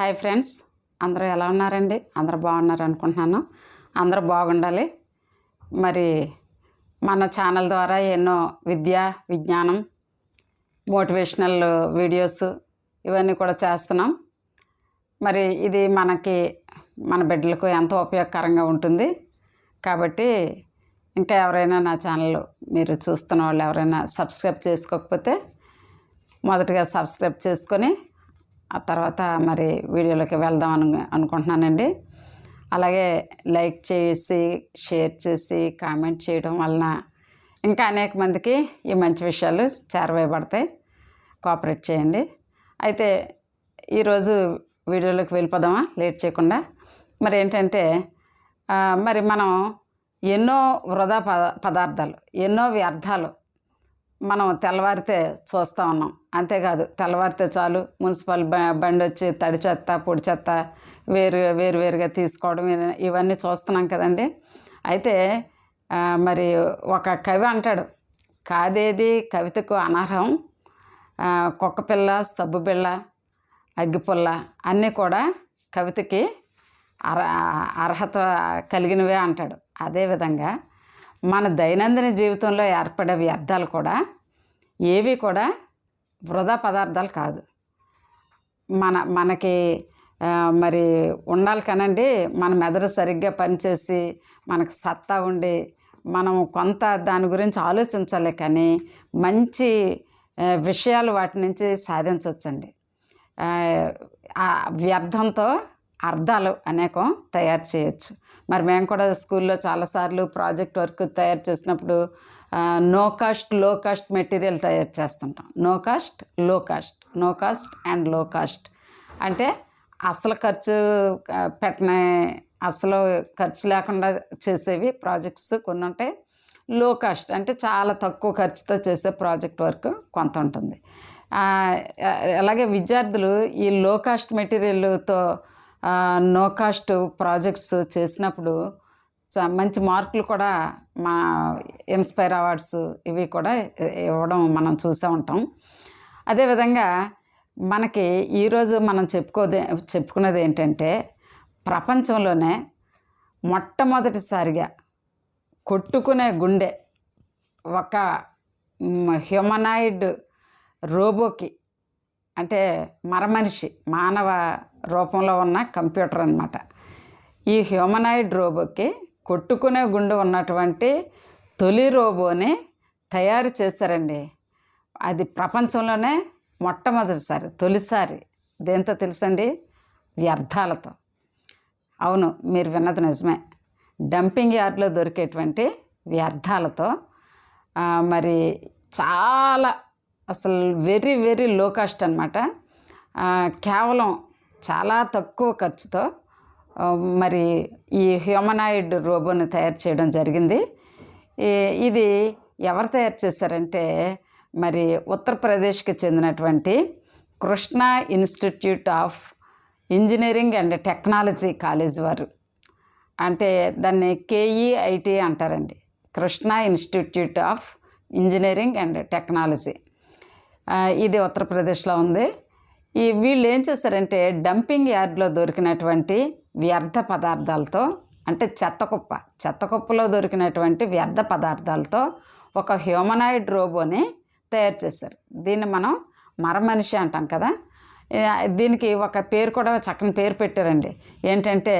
Hi friends అందరూ ఎలా ఉన్నారండి? అందరూ బాగున్నారు అనుకుంటున్నాను. అందరూ బాగుండాలి. మరి మన ఛానల్ ద్వారా ఎన్నో విద్య విజ్ఞానం మోటివేషనల్ వీడియోస్ ఇవన్నీ కూడా చేస్తున్నాం. మరి ఇది మనకి మన బిడ్డలకు ఎంతో ఉపయోగకరంగా ఉంటుంది. కాబట్టి ఇంకా ఎవరైనా నా ఛానల్ మీరు చూస్తున్న వాళ్ళు ఎవరైనా సబ్స్క్రైబ్ చేసుకోకపోతే మొదటగా సబ్స్క్రైబ్ చేసుకొని ఆ తర్వాత మరి వీడియోలోకి వెళ్దాం అను అనుకుంటున్నానండి. అలాగే లైక్ చేసి షేర్ చేసి కామెంట్ చేయడం వలన ఇంకా అనేక మందికి ఈ మంచి విషయాలు చేరవేయబడతాయి. కోఆపరేట్ చేయండి. అయితే ఈరోజు వీడియోలోకి వెళ్ళిపోదామా? లేట్ చేయకుండా. మరి ఏంటంటే మరి మనం ఎన్నో వృధా పద పదార్థాలు ఎన్నో వ్యర్థాలు మనం తెల్లవారితే చూస్తూ ఉన్నాం. అంతేకాదు తెల్లవారితే చాలు మున్సిపల్ బ- బండి వచ్చి తడి చెత్త పొడి చెత్త వేరు వేరు వేరుగా తీసుకోవడం ఇవన్నీ చూస్తున్నాం కదండి. అయితే మరి ఒక కవి అంటాడు కాదేది కవితకు అనర్హం? కుక్కపిల్ల సబ్బు బిళ్ళ అగ్గిపుల్ల అన్నీ కూడా కవితకి అర్హత కలిగినవే అంటాడు. అదేవిధంగా మన దైనందిన జీవితంలో ఏర్పడే వ్యర్థాలు కూడా ఏవి కూడా వృధా పదార్థాలు కాదు. మన మనకి మరి ఉండాలి కనండి మన మెదడు సరిగ్గా పనిచేసి మనకు సత్తా ఉండి మనం కొంత దాని గురించి ఆలోచించాలి కానీ మంచి విషయాలు వాటి నుంచి సాధించవచ్చండి. ఆ, ఆ వ్యర్థంతో అర్థాలు అనేకం తయారు చేయొచ్చు. మరి మేము కూడా స్కూల్లో చాలాసార్లు ప్రాజెక్ట్ వర్క్ తయారు చేసినప్పుడు నో కాస్ట్లో కాస్ట్ మెటీరియల్ తయారు చేస్తుంటాం. నో కాస్ట్లో కాస్ట్ నో కాస్ట్ అండ్లో కాస్ట్ అంటే అసలు ఖర్చు పెట్టిన అసలు ఖర్చు లేకుండా చేసేవి ప్రాజెక్ట్స్ కొన్ని ఉంటాయి లో కాస్ట్ అంటే చాలా తక్కువ ఖర్చుతో చేసే ప్రాజెక్ట్ వర్క్ కొంత ఉంటుంది. అలాగే విద్యార్థులు ఈ లో కాస్ట్ మెటీరియల్తో నో కాస్ట్ ప్రాజెక్ట్స్ చేసినప్పుడు చ- మంచి మార్కులు కూడా మా ఇన్స్పైర్ అవార్డ్స్ ఇవి కూడా ఇవ్వడం మనం చూసే ఉంటాం. అదేవిధంగా మనకి ఈరోజు మనం చెప్పుకోదే చెప్పుకున్నది ఏంటంటే ప్రపంచంలోనే మొట్టమొదటిసారిగా కొట్టుకునే గుండె ఒక హ్యూమనాయిడ్ రోబోకి అంటే మరమనిషి మానవ రూపంలో ఉన్న కంప్యూటర్ అన్నమాట. ఈ హ్యూమనాయిడ్ రోబోకి కొట్టుకునే గుండు ఉన్నటువంటి తొలి రోబోని తయారు చేశారండి. అది ప్రపంచంలోనే మొట్టమొదటిసారి తొలిసారి. దేంతో తెలుసండి? వ్యర్థాలతో. అవును మీరు విన్నది నిజమే. డంపింగ్ యార్డ్లో దొరికేటువంటి వ్యర్థాలతో మరి చాలా అసలు వెరీ వెరీ లో కాస్ట్ అనమాట కేవలం చాలా తక్కువ ఖర్చుతో మరి ఈ హ్యూమనాయిడ్ రోబోని తయారు చేయడం జరిగింది. ఇది ఎవరు తయారు చేశారంటే మరి ఉత్తరప్రదేశ్కి చెందినటువంటి Krishna institute of engineering and technology college వారు. అంటే దాన్ని కేఈఐటి అంటారండి. Krishna institute of engineering and technology. ఇది ఉత్తరప్రదేశ్లో ఉంది. ఈ వీళ్ళు ఏం చేశారంటే డంపింగ్ యార్డ్లో దొరికినటువంటి వ్యర్థ పదార్థాలతో అంటే చెత్త కుప్ప చెత్త కుప్పలో దొరికినటువంటి వ్యర్థ పదార్థాలతో ఒక హ్యూమనాయిడ్ రోబోని తయారు చేశారు. దీన్ని మనం మరమనిషి అంటాం కదా. దీనికి ఒక పేరు కూడా చక్కని పేరు పెట్టారండి. ఏంటంటే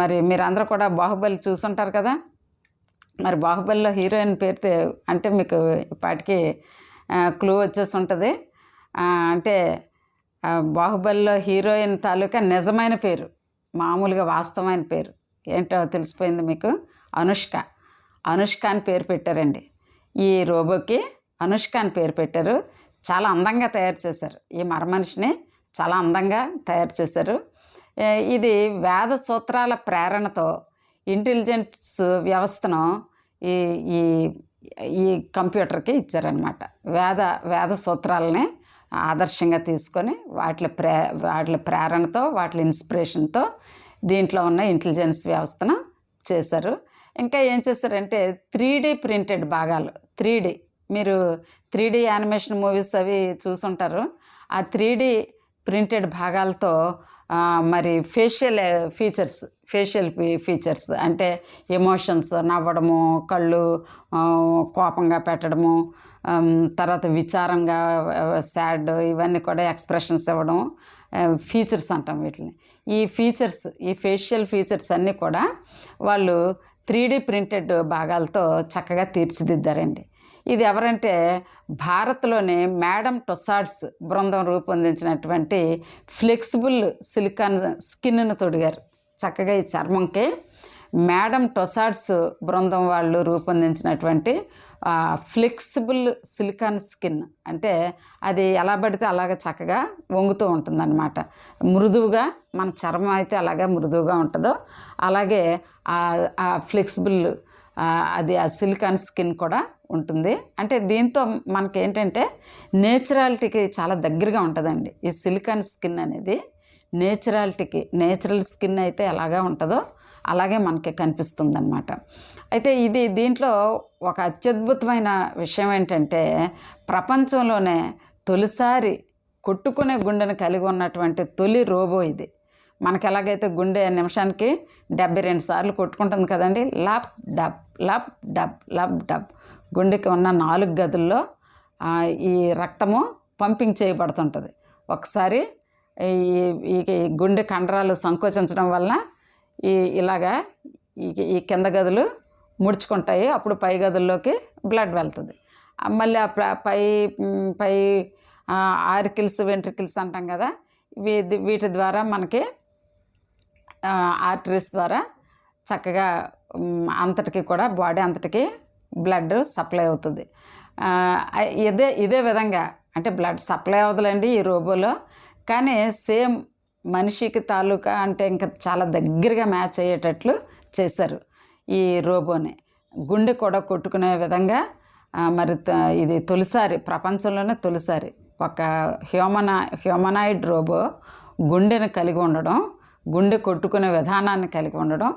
మరి మీరందరూ కూడా బాహుబలి చూసుంటారు కదా. మరి బాహుబలిలో హీరోయిన్ పేరుతో అంటే మీకు ఇప్పటికి క్లూ వచ్చేసి ఉంటుంది అంటే బాహుబలిలో హీరోయిన్ తాలూకా నిజమైన పేరు మామూలుగా వాస్తవమైన పేరు. ఏంటో తెలిసిపోయింది మీకు? అనుష్క. అనుష్క అని పేరు పెట్టారండి. ఈ రోబోకి అనుష్క అని పేరు పెట్టారు. చాలా అందంగా తయారు చేశారు. ఈ మరమనిషిని చాలా అందంగా తయారు చేశారు. ఇది వేద సూత్రాల ప్రేరణతో ఇంటెలిజెన్స్ వ్యవస్థను ఈ ఈ ఈ కంప్యూటర్కి ఇచ్చారనమాట వేద వేద సూత్రాలని ఆదర్శంగా తీసుకొని వాటి ప్రే వాటి ప్రేరణతో వాటి ఇన్స్పిరేషన్తో దీంట్లో ఉన్న ఇంటెలిజెన్స్ వ్యవస్థను చేశారు. ఇంకా ఏం చేశారంటే త్రీ డీ ప్రింటెడ్ భాగాలు త్రీ డీ. మీరు త్రీ డీ యానిమేషన్ మూవీస్ అవి చూసుంటారు. ఆ త్రీ డీ ప్రింటెడ్ భాగాలతో మరి ఫేషియల్ ఫీచర్స్ ఫేషియల్ ఫీచర్స్ అంటే ఎమోషన్స్ నవ్వడము కళ్ళు కోపంగా పెట్టడము తర్వాత విచారంగా సాడ్ ఇవన్నీ కూడా ఎక్స్ప్రెషన్స్ ఇవ్వడం ఫీచర్స్ అంటాం వీటిని. ఈ ఫీచర్స్ ఈ ఫేషియల్ ఫీచర్స్ అన్నీ కూడా వాళ్ళు త్రీ ప్రింటెడ్ భాగాలతో చక్కగా తీర్చిదిద్దారండి. ఇది ఎవరంటే భారత్లోనే మేడం టొసాడ్స్ బృందం రూపొందించినటువంటి ఫ్లెక్సిబుల్ సిలికాన్ స్కిన్ను తొడిగారు. చక్కగా ఈ చర్మంకి మేడం టొసాడ్స్ బృందం వాళ్ళు రూపొందించినటువంటి ఫ్లెక్సిబుల్ సిలికాన్ స్కిన్. అంటే అది ఎలా పడితే అలాగ చక్కగా వంగుతూ ఉంటుందన్నమాట. మృదువుగా మన చర్మం అయితే అలాగే మృదువుగా ఉంటుందో అలాగే ఆ- ఫ్లెక్సిబుల్ అది ఆ సిలికాన్ స్కిన్ కూడా ఉంటుంది. అంటే దీంతో మనకి ఏంటంటే నేచురాలిటీకి చాలా దగ్గరగా ఉంటుందండి ఈ సిలికాన్ స్కిన్ అనేది. నేచురాలిటీకి నేచురల్ స్కిన్ అయితే ఎలాగా ఉంటుందో అలాగే మనకి కనిపిస్తుంది అనమాట అయితే ఇది దీంట్లో ఒక అత్యద్భుతమైన విషయం ఏంటంటే ప్రపంచంలోనే తొలిసారి కొట్టుకునే గుండెను కలిగి ఉన్నటువంటి తొలి రోబో ఇది. మనకి ఎలాగైతే గుండె నిమిషానికి డెబ్బై రెండు సార్లు కొట్టుకుంటుంది కదండి lub dub lub dub lub dub గుండెకి ఉన్న నాలుగు గదుల్లో ఈ రక్తము పంపింగ్ చేయబడుతుంటుంది. ఒకసారి ఈ ఈ గుండె కండరాలు సంకోచించడం వలన ఈ ఇలాగా ఈ ఈ కింద గదులు ముడుచుకుంటాయి. అప్పుడు పై గదుల్లోకి బ్లడ్ వెళ్తుంది. మళ్ళీ ఆ పై పై ఆరికిల్స్ వెంట్రికిల్స్ అంటాం కదా వీటి ద్వారా మనకి ఆర్టరీస్ ద్వారా చక్కగా అంతటికి కూడా బాడీ అంతటికి బ్లడ్ సప్లై అవుతుంది. ఇదే ఇదే విధంగా అంటే బ్లడ్ సప్లై అవ్వదులేండి ఈ రోబోలో కానీ సేమ్ మనిషికి తాలూకా అంటే ఇంకా చాలా దగ్గరగా మ్యాచ్ అయ్యేటట్లు చేశారు ఈ రోబోని. గుండె కూడా కొట్టుకునే విధంగా మరి త- ఇది తొలిసారి ప్రపంచంలోనే తొలిసారి ఒక హ్యూమనా హ్యూమనాయిడ్ రోబో గుండెను కలిగి ఉండడం గుండె కొట్టుకునే విధానాన్ని కలిగి ఉండడం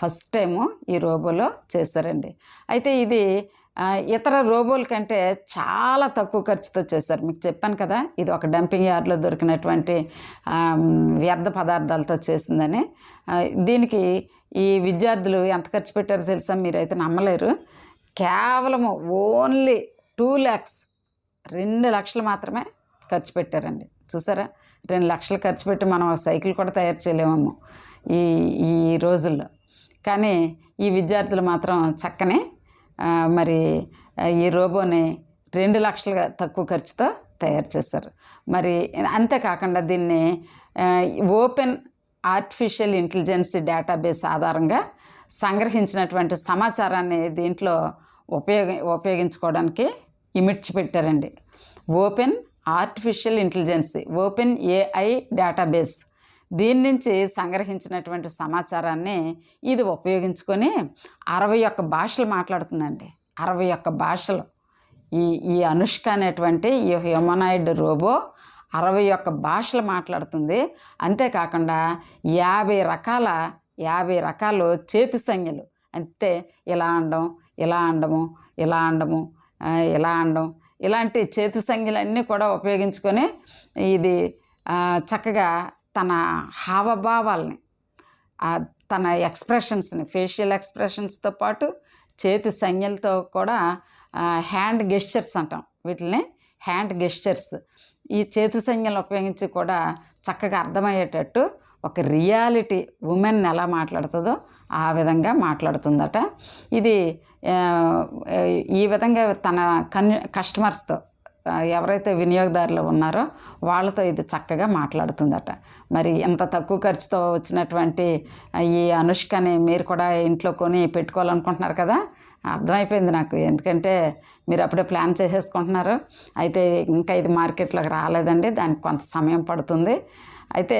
ఫస్ట్ టైము ఈ రోబోలో చేశారండి. అయితే ఇది ఇతర రోబోల కంటే చాలా తక్కువ ఖర్చుతో చేశారు. మీకు చెప్పాను కదా ఇది ఒక డంపింగ్ యార్డ్లో దొరికినటువంటి వ్యర్థ పదార్థాలతో చేసిందని. దీనికి ఈ విద్యార్థులు ఎంత ఖర్చు పెట్టారో తెలుసా? మీరైతే నమ్మలేరు. కేవలము ఓన్లీ టూ ల్యాక్స్ రెండు లక్షలు మాత్రమే ఖర్చు పెట్టారండి. చూసారా? రెండు లక్షలు ఖర్చు పెట్టి మనం ఆ సైకిల్ కూడా తయారు చేయలేమేమో ఈ ఈ రోజుల్లో. కానీ ఈ విద్యార్థులు మాత్రం చక్కని మరి ఈ రోబోని రెండు లక్షలుగా తక్కువ ఖర్చుతో తయారు చేశారు. మరి అంతేకాకుండా దీన్ని ఓపెన్ ఆర్టిఫిషియల్ ఇంటెలిజెన్స్ డేటాబేస్ ఆధారంగా సంగ్రహించినటువంటి సమాచారాన్ని దీంట్లో ఉపయోగ ఉపయోగించుకోవడానికి ఇమిడ్చి పెట్టారండి open artificial intelligence open AI database. దీని నుంచి సంగ్రహించినటువంటి సమాచారాన్ని ఇది ఉపయోగించుకొని అరవై ఒక్క భాషలు మాట్లాడుతుందండి. అరవై ఒక్క భాషలు. ఈ ఈ అనుష్క అనేటువంటి ఈ హ్యూమనాయిడ్ రోబో అరవై ఒక్క భాషలు మాట్లాడుతుంది. అంతేకాకుండా యాభై రకాల యాభై రకాలు చేతి సంజ్ఞలు. అంటే ఇలా అనడం ఇలా అండము ఇలా అండము ఇలా అండం ఇలాంటి చేతి సంజ్ఞలన్నీ కూడా ఉపయోగించుకొని ఇది చక్కగా తన హావభావాల్ని తన ఎక్స్ప్రెషన్స్ని ఫేషియల్ ఎక్స్ప్రెషన్స్తో పాటు చేతి సంజ్ఞలతో కూడా హ్యాండ్ గెస్చర్స్ అంటాం వీటిని హ్యాండ్ గెస్చర్స్. ఈ చేతి సంజ్ఞలు ఉపయోగించి కూడా చక్కగా అర్థమయ్యేటట్టు ఒక రియాలిటీ ఉమెన్ ఎలా మాట్లాడుతుందో ఆ విధంగా మాట్లాడుతుందట. ఇది ఈ విధంగా తన కన్ కస్టమర్స్తో ఎవరైతే వినియోగదారులు ఉన్నారో వాళ్ళతో ఇది చక్కగా మాట్లాడుతుందట. మరి ఎంత తక్కువ ఖర్చుతో వచ్చినటువంటి ఈ అనుష్కని మీరు కూడా ఇంట్లో కొని పెట్టుకోవాలనుకుంటున్నారు కదా? అర్థమైపోయింది నాకు. ఎందుకంటే మీరు అప్పుడే ప్లాన్ చేసేసుకుంటున్నారు. అయితే ఇంకా ఇది మార్కెట్లోకి రాలేదండి. దానికి కొంత సమయం పడుతుంది. అయితే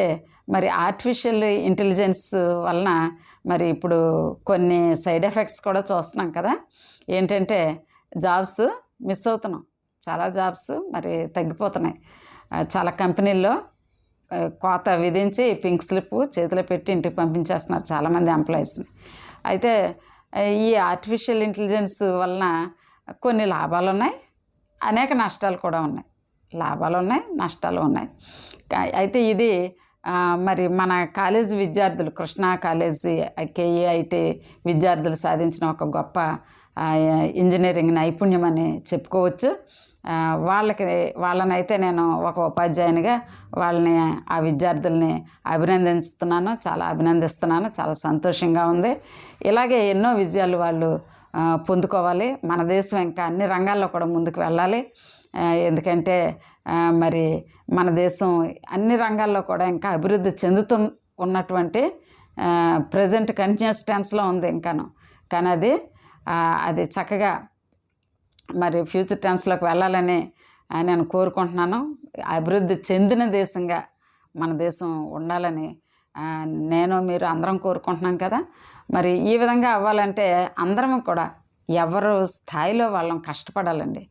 మరి ఆర్టిఫిషియల్ ఇంటెలిజెన్స్ వలన మరి ఇప్పుడు కొన్ని సైడ్ ఎఫెక్ట్స్ కూడా చూస్తున్నాం కదా. ఏంటంటే జాబ్స్ మిస్ అవుతున్నాం. చాలా జాబ్స్ మరి తగ్గిపోతున్నాయి. చాలా కంపెనీల్లో కోత విధించి పింక్ స్లిప్ చేతిలో పెట్టి ఇంటికి పంపించేస్తున్నారు చాలామంది ఎంప్లాయీస్ని అయితే ఈ ఆర్టిఫిషియల్ ఇంటెలిజెన్స్ వలన కొన్ని లాభాలు ఉన్నాయి. అనేక నష్టాలు కూడా ఉన్నాయి. లాభాలు ఉన్నాయి నష్టాలు ఉన్నాయి. అయితే ఇది మరి మన కాలేజీ విద్యార్థులు కృష్ణా కాలేజీ కేఏఐటి విద్యార్థులు సాధించిన ఒక గొప్ప ఇంజనీరింగ్ నైపుణ్యం అని చెప్పుకోవచ్చు. వాళ్ళకి వాళ్ళనైతే నేను ఒక ఉపాధ్యాయునిగా వాళ్ళని ఆ విద్యార్థుల్ని అభినందిస్తున్నాను. చాలా అభినందిస్తున్నాను. చాలా సంతోషంగా ఉంది. ఇలాగే ఎన్నో విజయాలు వాళ్ళు పొందుకోవాలి. మన దేశం ఇంకా అన్ని రంగాల్లో కూడా ముందుకు వెళ్ళాలి. ఎందుకంటే మరి మన దేశం అన్ని రంగాల్లో కూడా ఇంకా అభివృద్ధి చెందుతు ఉన్నటువంటి ప్రజెంట్ కంటిన్యూస్ టెన్స్లో ఉంది ఇంకాను. కానీ అది అది చక్కగా మరి ఫ్యూచర్ టెన్స్లోకి వెళ్ళాలని నేను కోరుకుంటున్నాను. అభివృద్ధి చెందిన దేశంగా మన దేశం ఉండాలని నేను మీరు అందరం కోరుకుంటున్నాం కదా. మరి ఈ విధంగా అవ్వాలంటే అందరం కూడా ఎవరు స్థాయిలో వాళ్ళం కష్టపడాలండి.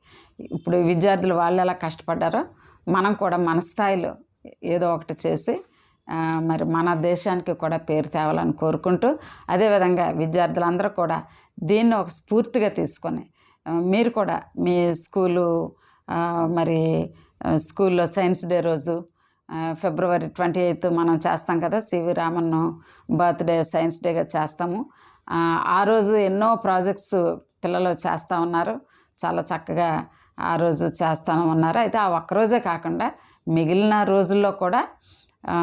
ఇప్పుడు విద్యార్థులు వాళ్ళు ఎలా కష్టపడ్డారో మనం కూడా మన స్థాయిలో ఏదో ఒకటి చేసి మరి మన దేశానికి కూడా పేరు తేవాలని కోరుకుంటూ అదేవిధంగా విద్యార్థులందరూ కూడా దీన్ని ఒక స్ఫూర్తిగా తీసుకొని మీరు కూడా మీ స్కూలు మరి స్కూల్లో సైన్స్ డే రోజు ఫిబ్రవరి ట్వంటీ ఎయిత్ మనం చేస్తాం కదా సివి రామన్ బర్త్డే సైన్స్ డేగా చేస్తాము. ఆ, రోజు ఎన్నో ప్రాజెక్ట్స్ పిల్లలు చేస్తూ ఉన్నారు. చాలా చక్కగా ఆ రోజు చేస్తాను ఉన్నారు. అయితే ఆ ఒక్కరోజే కాకుండా మిగిలిన రోజుల్లో కూడా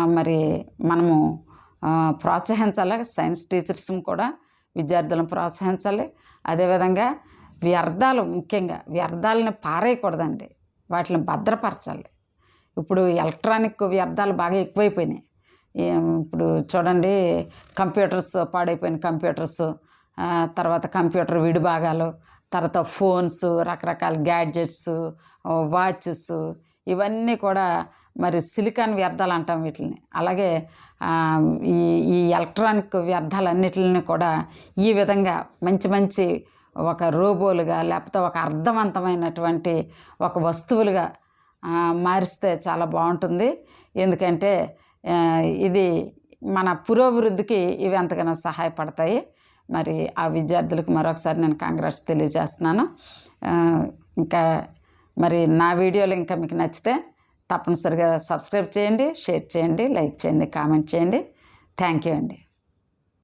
మరి మనము ప్రోత్సహించాలి. సైన్స్ టీచర్స్ కూడా విద్యార్థులను ప్రోత్సహించాలి. అదేవిధంగా వ్యర్థాలు ముఖ్యంగా వ్యర్థాలను పారేయకూడదండి. వాటిని భద్రపరచాలి. ఇప్పుడు ఎలక్ట్రానిక్ వ్యర్థాలు బాగా ఎక్కువైపోయినాయి. ఇప్పుడు చూడండి కంప్యూటర్స్ పాడైపోయిన కంప్యూటర్స్ తర్వాత కంప్యూటర్ విడిభాగాలు తర్వాత ఫోన్స్ రకరకాల గ్యాడ్జెట్స్ వాచెస్ ఇవన్నీ కూడా మరి సిలికాన్ వ్యర్థాలు అంటాం వీటిని అలాగే ఈ ఈ ఎలక్ట్రానిక్ వ్యర్థాలన్నిటిని కూడా ఈ విధంగా మంచి మంచి ఒక రోబోలుగా లేకపోతే ఒక అర్థవంతమైనటువంటి ఒక వస్తువులుగా మారిస్తే చాలా బాగుంటుంది. ఎందుకంటే ఇది మన పురోభివృద్ధికి ఇవి ఎంతగానో సహాయపడతాయి. మరి ఆ విద్యార్థులకు మరొకసారి నేను కాంగ్రెస్ తెలియజేస్తున్నాను. ఇంకా మరి నా వీడియోలు ఇంకా మీకు నచ్చితే తప్పనిసరిగా సబ్స్క్రైబ్ చేయండి షేర్ చేయండి లైక్ చేయండి కామెంట్ చేయండి. థ్యాంక్ యూ అండి.